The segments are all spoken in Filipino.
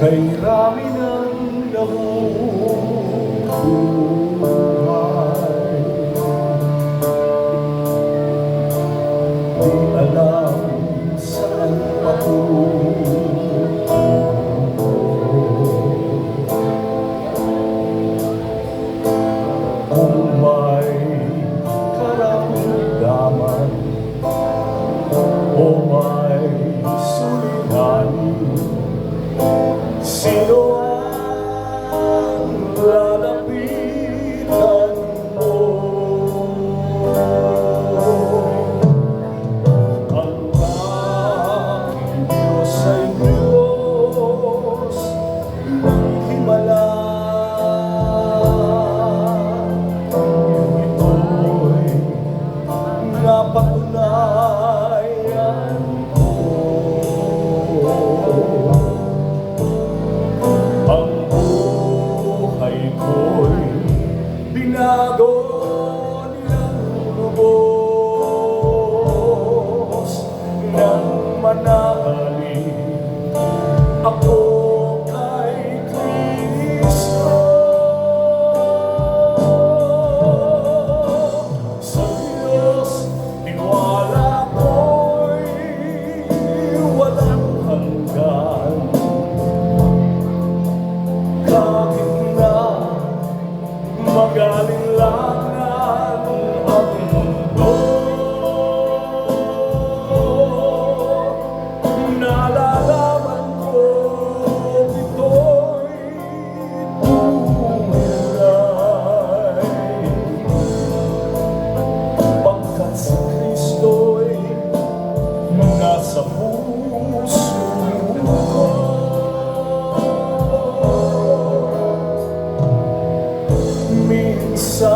kay rami ng nabubuhay. napatunayan ko Ang buhay ko'y binago nilang lubos Nang manali ako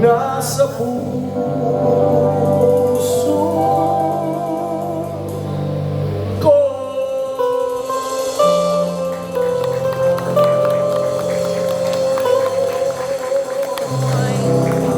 nasa puso.